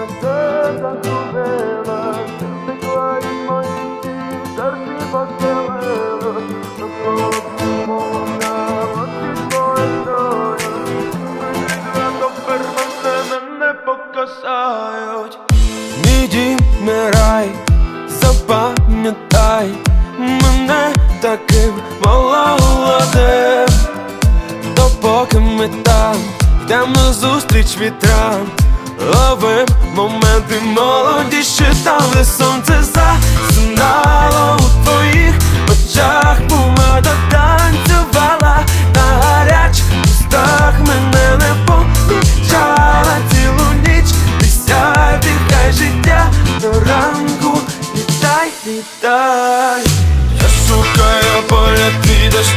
вийшла тепер мене не покасають. Мій запам'ятай мене таким молодим. Допоки ми там йдем на зустріч вітрам Ловим моменти молодіші там, де сонце засинало у твоїх очах. Помада танцювала на гарячих устах. Мене не помічала цілу ніч. Присядь, хай життя до ранку. Вітай, вітай Я шукаю поля твій, де ж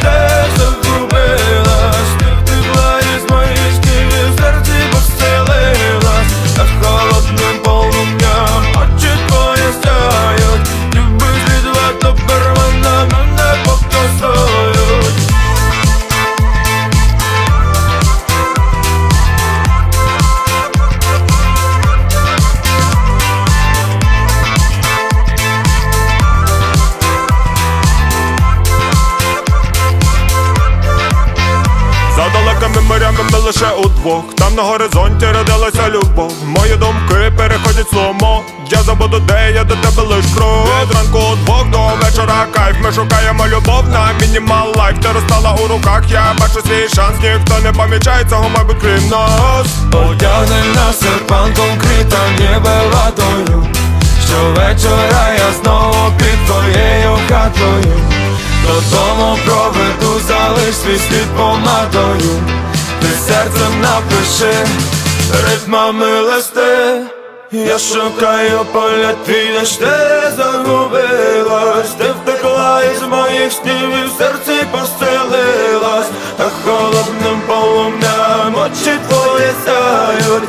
морями лише удвох Там на горизонті родилася любов. Мої думки переходять сломо Я забуду, де я до тебе лиш крок Від ранку удвох до вечора кайф. Ми шукаємо любов на мінімал лайф. Ти розстала у руках, я бачу свій шанс. Ніхто не помічає цього, мабуть, крім нас. Одягни на серпанком крита ніби ватою Щовечора я знову під твоєю хатою. Додому проведу, залиш свій слід помадою Ти серцем напиши. Ритмами листи Я шукаю поля твій, де ж ти загубилась. Ти втекла із моїх снів і в серці поселилась Та холодним полум'ям очі твої сяють